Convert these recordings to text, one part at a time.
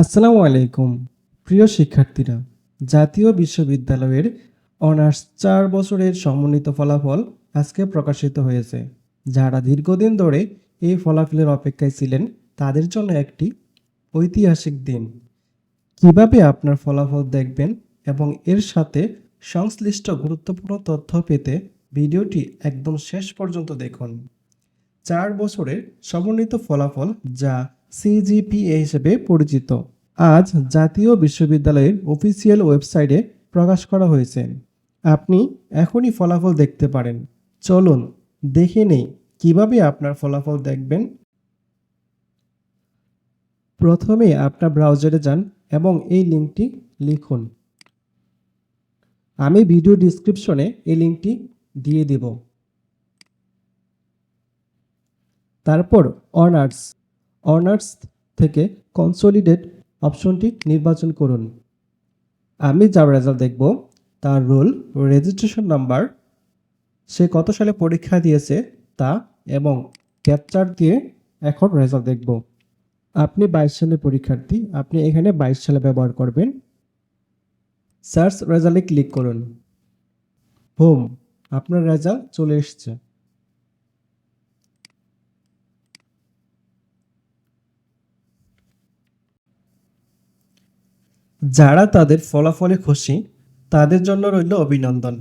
আসসালামু আলাইকুম, প্রিয় শিক্ষার্থীরা। জাতীয় বিশ্ববিদ্যালয়ের অনার্স চার বছরের সমন্বিত ফলাফল আজকে প্রকাশিত হয়েছে। যারা দীর্ঘদিন ধরে এই ফলাফলের অপেক্ষায় ছিলেন, তাদের জন্য একটি ঐতিহাসিক দিন। কীভাবে আপনার ফলাফল দেখবেন এবং এর সাথে সংশ্লিষ্ট গুরুত্বপূর্ণ তথ্য পেতে ভিডিওটি একদম শেষ পর্যন্ত দেখুন। চার বছরের সমন্বিত ফলাফল যা সিজিপিএ হিসেবে পরিচিত। আজ জাতীয় বিশ্ববিদ্যালয়ের অফিসিয়াল ওয়েবসাইটে প্রকাশ করা হয়েছে। আপনি এখনই ফলাফল দেখতে পারেন। চলুন দেখে নেই কীভাবে আপনার ফলাফল দেখবেন। প্রথমে আপনার ব্রাউজারে যান এবং এই লিঙ্কটি লিখুন। আমি ভিডিও ডিসক্রিপশনে এই লিঙ্কটি দিয়ে দেব। তারপর অনার্স। অনার্স থেকে কনসোলিডেট অপশনটি নির্বাচন করুন। আমি যার রেজাল্ট দেখব, তার রোল রেজিস্ট্রেশন নাম্বার সে কত সালে পরীক্ষা দিয়েছে তা এবং ক্যাপচার দিয়ে এখন রেজাল্ট দেখব। আপনি বাইশ সালে পরীক্ষার্থী, আপনি এখানে বাইশ সালে ব্যবহার করবেন। সার্চ রেজাল্টে ক্লিক করুন। হোম আপনার রেজাল্ট চলে এসেছে। যারা তাদের ফলাফলে খুশি, তাদের জন্য রইল অভিনন্দন।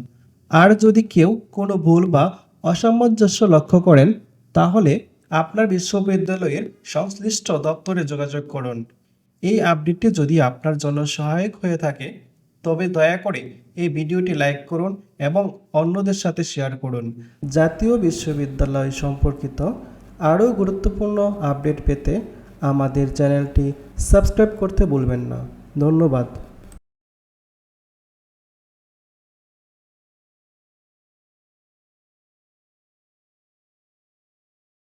আর যদি কেউ কোনো ভুল বা অসামঞ্জস্য লক্ষ্য করেন, তাহলে আপনার বিশ্ববিদ্যালয়ের সংশ্লিষ্ট দপ্তরে যোগাযোগ করুন। এই আপডেটটি যদি আপনার জন্য সহায়ক হয়ে থাকে, তবে দয়া করে এই ভিডিওটি লাইক করুন এবং অন্যদের সাথে শেয়ার করুন। জাতীয় বিশ্ববিদ্যালয় সম্পর্কিত আরও গুরুত্বপূর্ণ আপডেট পেতে আমাদের চ্যানেলটি সাবস্ক্রাইব করতে ভুলবেন না। ধন্যবাদ।